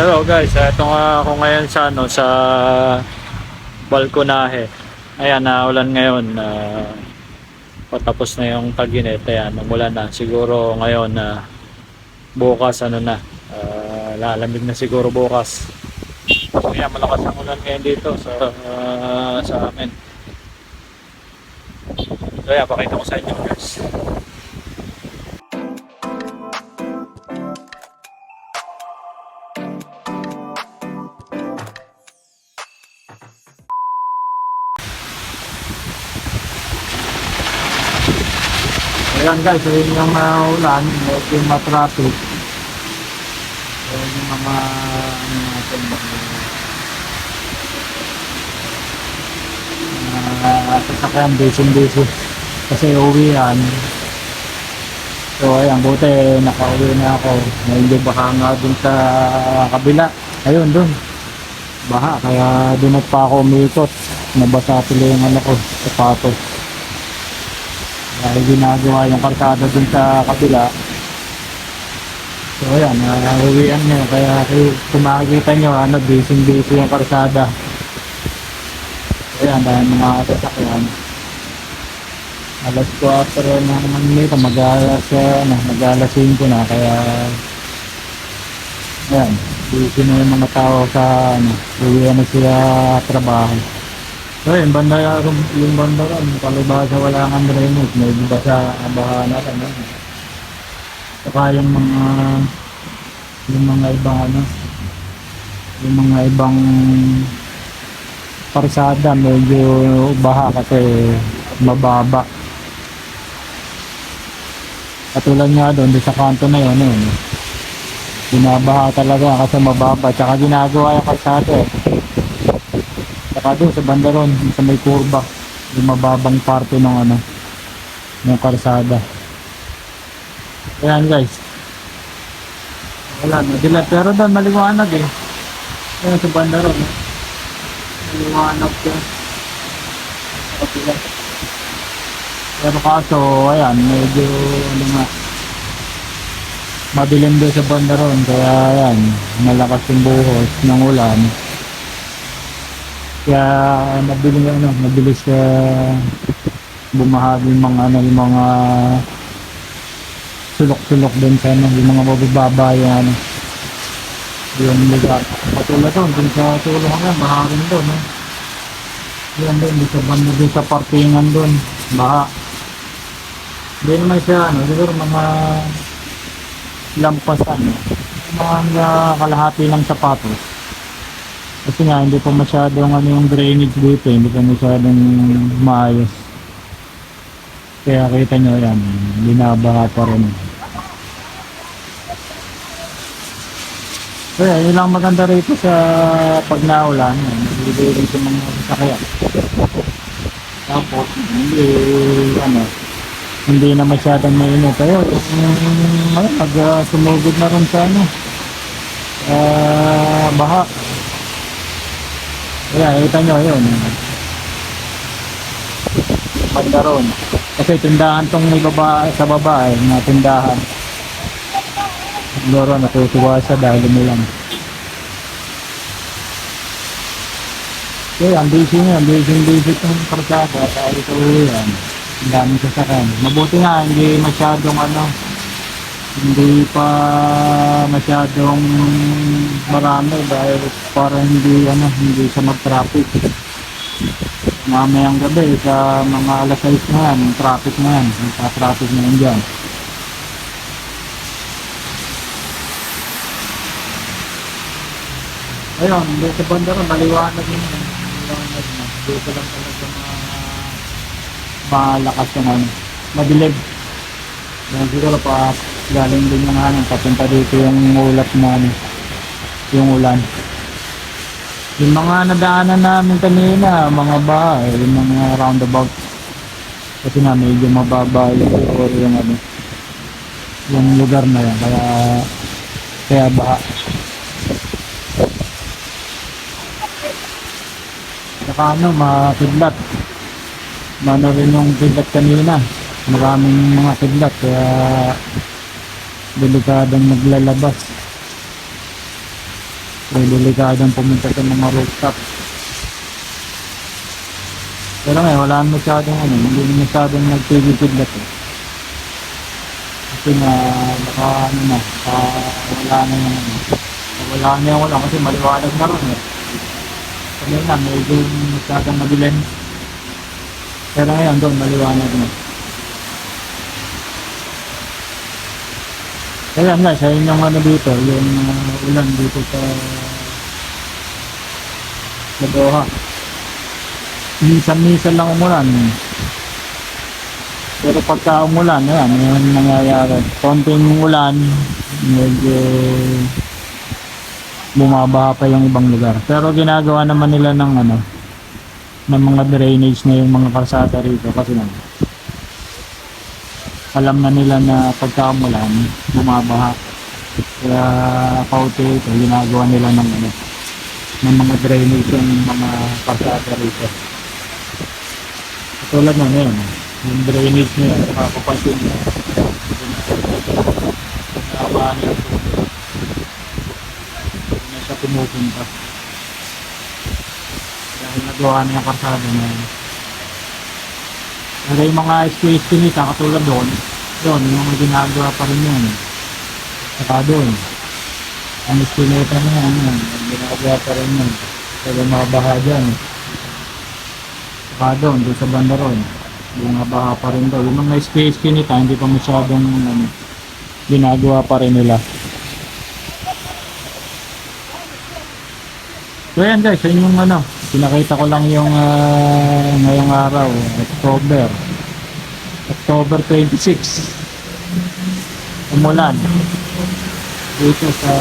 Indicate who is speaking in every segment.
Speaker 1: Hello guys, ito nga ako ngayon sa ano sa balkonahe. Ayan, naulan ngayon. Uh, patapos na yung taginit. Ayan, umulan na. Siguro ngayon na bukas ano na. ah, lalamig na siguro bukas. Kaya malakas ang ulan ngayon dito sa ah, sa amin. So yeah, pakita ko sa inyo guys. Guys, ayun yung uh, ulan, medyo matraffic. Ayun yung mga ano natin, mga sasakyan, busy-busy. Kasi uwi yan. So ayan, buti nakauwi na ako. Medyo baka nga dun sa kabila. Ayun, dun. Baha, kaya dun pa ako umikot. Nabasa tuloy yung ano ko, sapatos. Dahil ginagawa yung karkada dun sa kabila. So ayan, nauwian nyo. Kaya kung makikita nyo, ano, busy-busy yung karsada. Ayan, dahil mga sasakyan. Alas 4 na naman nito, mag-alas, ano, mag-alas 5 na. Kaya, ayan, busy na yung mga tao sa, ano, uwian na sila trabaho. So yun, banda yung banda ron, palibasa wala kang drainage, may iba sa baha na ano. Saka yung mga yung mga ibang ano, yung mga ibang parsada medyo baha kasi mababa. Katulad nga doon, sa kanto na yun, yun. Binabaha talaga kasi mababa. Tsaka ginagawa yung kalsada eh. Saka doon sa banda ron, sa may kurba, yung mababang parte ng ano, ng karsada. Ayan guys. Wala, madilat. Pero doon maliwanag eh. Ayan sa banda ron. eh. Maliwanag ko. Kapila. Pero kaso, ayan, medyo ano nga, madilim doon sa banda ron. Kaya ayan, malakas yung buhos ng ulan. Kaya mabilis ano, mabilis uh, bumahagi yung mga ano, yung mga sulok-sulok din sa ano, yung mga mabababa yung ano, yung lugar. Patulad doon, dun sa tulong nga, baha rin doon. No? Yan doon, dun sa banda doon sa parkingan doon, baha. Hindi naman siya, ano, siguro mga lampasan, mga kalahati ng sapatos. Kasi nga, hindi pa masyadong ano yung drainage dito, hindi pa masyadong maayos. Kaya kita nyo yan, binabaha pa rin. Kaya yun lang maganda rito sa pag naulan, hindi rin sa mga sasakyan. Tapos, hindi, ano, hindi na masyadong mainit. Kaya, yung, ano, mag, uh, sumugod na rin sa, ano, ah, baha. Kaya, kita nyo yun. Banda ron. Kasi tindahan tong may baba, sa baba eh, mga tindahan. Siguro natutuwa siya dahil umulan. Kaya, ang busy niya, busy busy itong karkada dahil ito yan. Ang daming sasakyan. Mabuti nga, hindi masyadong ano, hindi pa masyadong marami dahil para hindi ano hindi siya mag-traffic. Mamayang gabi sa mga alas 6 na yan traffic na yan traffic na yan dyan. Ayun dito sa banda ron maliwanag yun. Maliwanag na. Dito lang talaga ma malakas yung ano madilig yan siguro pa galing din yung ano, papunta dito yung ulap na ano, yung ulan. Yung mga nadaanan namin kanina, mga bahay, yung mga roundabout. Kasi na medyo mababa yung, or yung ano, yung lugar na yan, kaya, kaya baha. Saka ano, makidlat. Mano rin yung kidlat kanina. Maraming mga kidlat, kaya delikadong maglalabas May delikadong pumunta sa mga rooftop. Pero ngayon, wala masyadong ano, hindi masyadong nagpigil-piglat eh. Kasi na, baka ano na, baka wala na yung ano. Wala na yung wala kasi maliwanag na rin eh. Kasi na, medyo masyadong madilim. Pero ngayon doon, maliwanag na. Kaya nga, sa inyong ano dito, yung uh, ulan dito sa sa Doha. Minsan-minsan lang umulan. Pero pagka umulan, ayan, yan nangyayari. Konting ulan, medyo bumabaha pa yung ibang lugar. Pero ginagawa naman nila ng ano, ng mga drainage na yung mga kalsada rito kasi naman alam na nila na pagka umulan, bumabaha. Kaya kaute ito, ginagawa nila ng ano, ng mga drainage yung mga kalsada rito. Tulad na ngayon, yung drainage niya, nakapapansin niya. Nakabaan yung tubig. Hindi na siya pumupunta. Dahil nagawa na yung kalsada na yun. Pero yung mga pinita, katulad doon, doon, yung mga ginagawa pa rin yun. Saka doon. Ang estimate na yan, yun, ginagawa pa rin yun. Pero mga baha dyan. Saka doon, doon sa banda ron. Yung mga baha pa rin doon. Yung mga pinita, hindi pa masyadong ano, ginagawa pa rin nila. So yan guys, yun yung ano, pinakita ko lang yung ah, ngayong araw, October. October 26. Umulan. Dito sa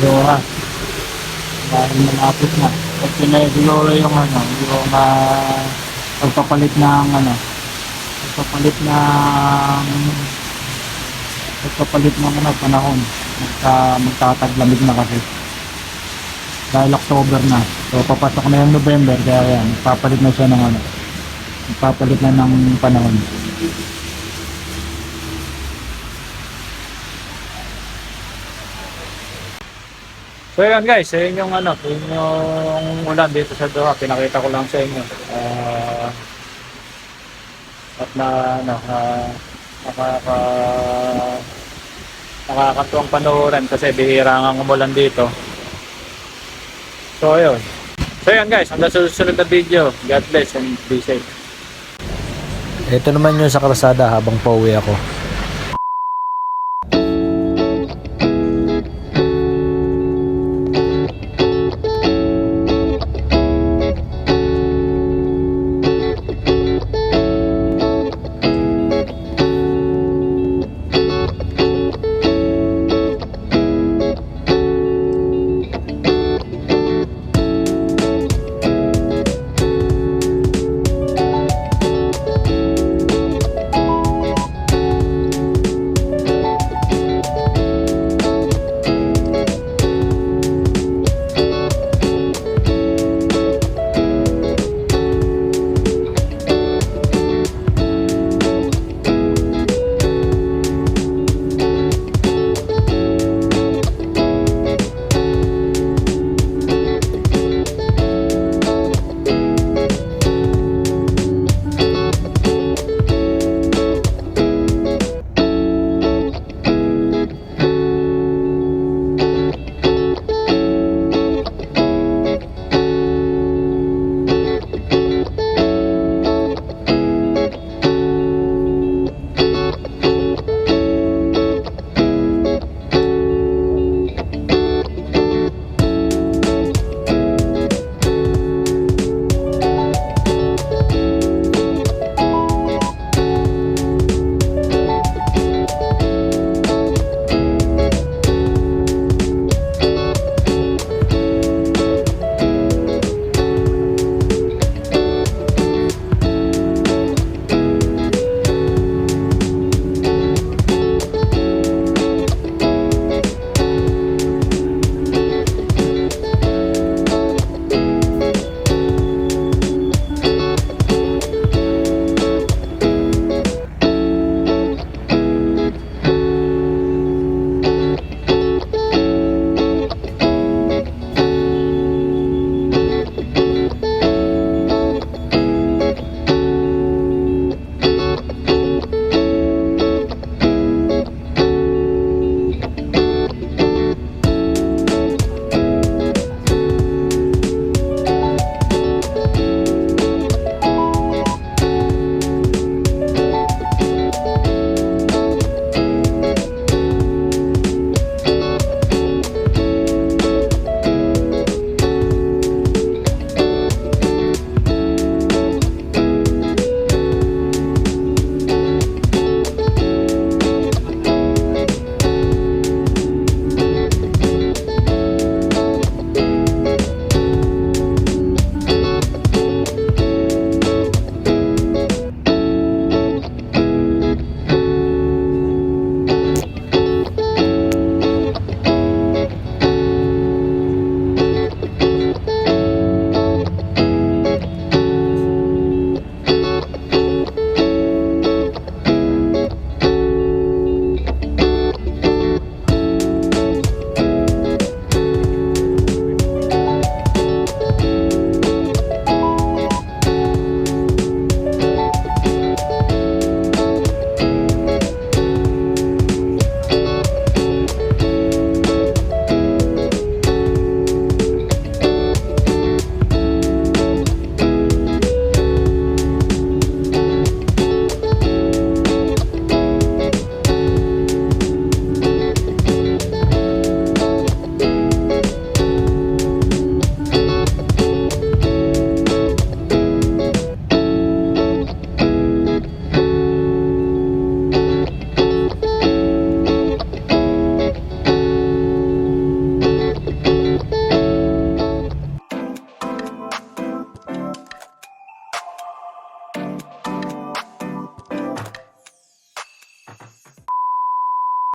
Speaker 1: Doha. Dahil malapit na. Pag pinaguloro yung ano, yung uh, pagpapalit ng ano, pagpapalit ng pagpapalit ng ano, panahon. Magka, magtataglamig na kasi dahil October na. So papasok na yung November kaya yan, papalit na siya ng ano. Papalit na ng panahon. So yan guys, sa inyong ano, sa inyong ulan dito sa Doha, pinakita ko lang sa inyo. Ah, at na ano, uh, nakaka nakakatuwang panoorin kasi bihira nga umulan dito. So, ayun. So, yan guys. Hanggang sa susunod na video. God bless and be safe.
Speaker 2: Ito naman yung sa kalsada habang pauwi ako.